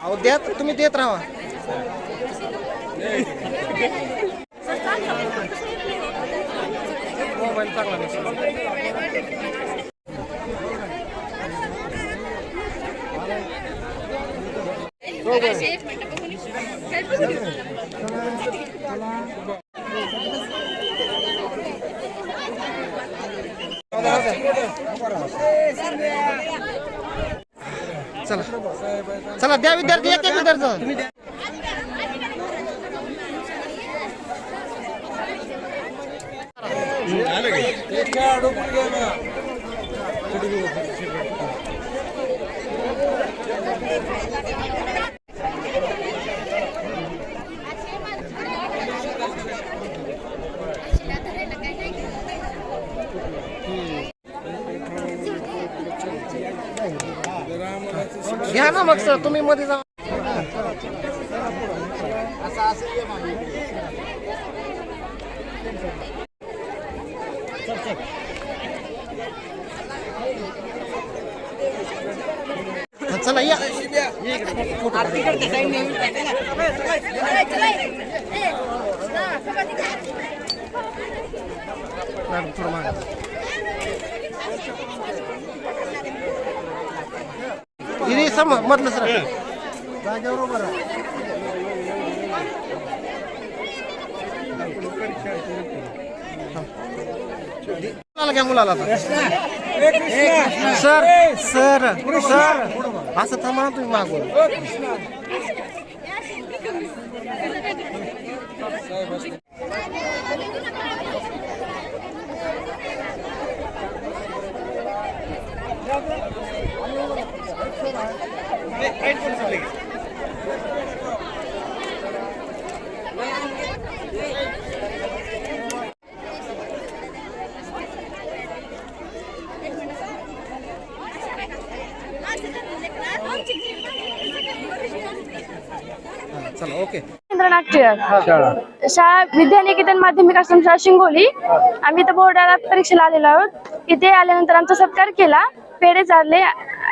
अहो द्या तुम्ही देत राहा मोबाईल चांगला नसेल. चला चला द्या विद्यार्थी एक एक विद्यार्थी. घ्या ना मग सर तुम्ही मध्ये जा. चला या. थोडं सम मधलं सर. मुलाला घ्या मुलाला आता. सर सर सर असं थांबा ना तुम्ही मागून चला ओके. रवींद्रनाथ टिळक. शाळा. विद्यानिकेतन माध्यमिक आश्रम शाळा शिंगोली. आम्ही इथं बोर्डाला परीक्षेला आलेलो आहोत. इथे आल्यानंतर आमचा सत्कार केला. पेढे चालले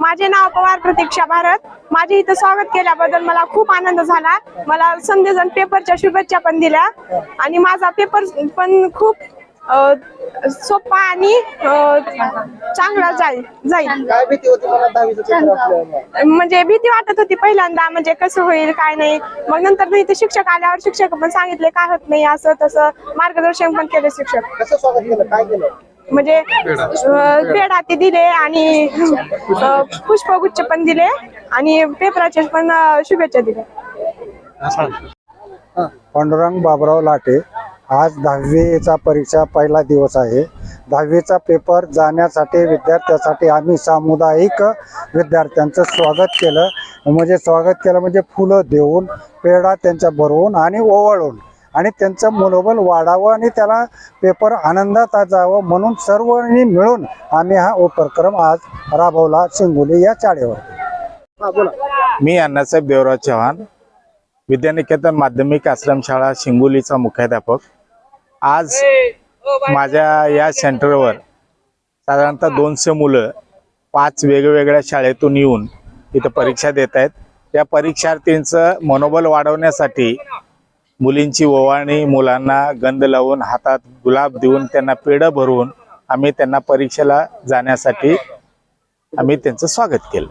माझे नाव पवार प्रतीक्षा भारत. माझे इथं स्वागत केल्याबद्दल मला खूप आनंद झाला. मला संदेशन पेपरच्या शुभेच्छा पण दिल्या. आणि माझा पेपर पण खूप सोपा आणि चांगला जाईल जाईल. काय भीती होती मला दहावीचं पेपर असल्यावर म्हणजे भीती वाटत होती पहिल्यांदा म्हणजे कसं होईल काय नाही. मग नंतर नाही ते शिक्षक आल्यावर शिक्षक पण सांगितले काय होत नाही असं तसं मार्गदर्शन पण केले शिक्षक. कसं स्वागत केलं? काय केलं? म्हणजे पेढा ते दिले आणि पुष्पगुच्छ पण दिले आणि पेपराचे पण शुभेच्छा दिल्या. पांडुरंग बाबराव लाटे आज दहावीचा परीक्षा पहिला दिवस आहे. दहावीचा पेपर जाण्यासाठी विद्यार्थ्यासाठी आम्ही सामुदायिक विद्यार्थ्यांचं स्वागत केलं. म्हणजे स्वागत केलं म्हणजे फुलं देऊन पेढा त्यांच्या भरवून आणि ओवाळून. आणि त्यांचं मनोबल वाढावं आणि त्याला पेपर आनंदात जावं म्हणून सर्वांनी मिळून आम्ही हा उपक्रम आज राबवला शिंगोली या चाळीवर. मी अण्णासाहेब देवराव चव्हाण विद्यानिकेतन माध्यमिक आश्रमशाळा शिंगोलीचा मुख्याध्यापक. आज माझ्या या सेंटरवर साधारणतः दोनशे मुलं पाच वेगवेगळ्या शाळेतून येऊन इथं परीक्षा देत आहेत. या परीक्षार्थींचं मनोबल वाढवण्यासाठी मुलींची ओवाळणी मुलांना गंध लावून हातात गुलाब देऊन त्यांना पेढं भरून आम्ही त्यांना परीक्षेला जाण्यासाठी आम्ही त्यांचं स्वागत केलं.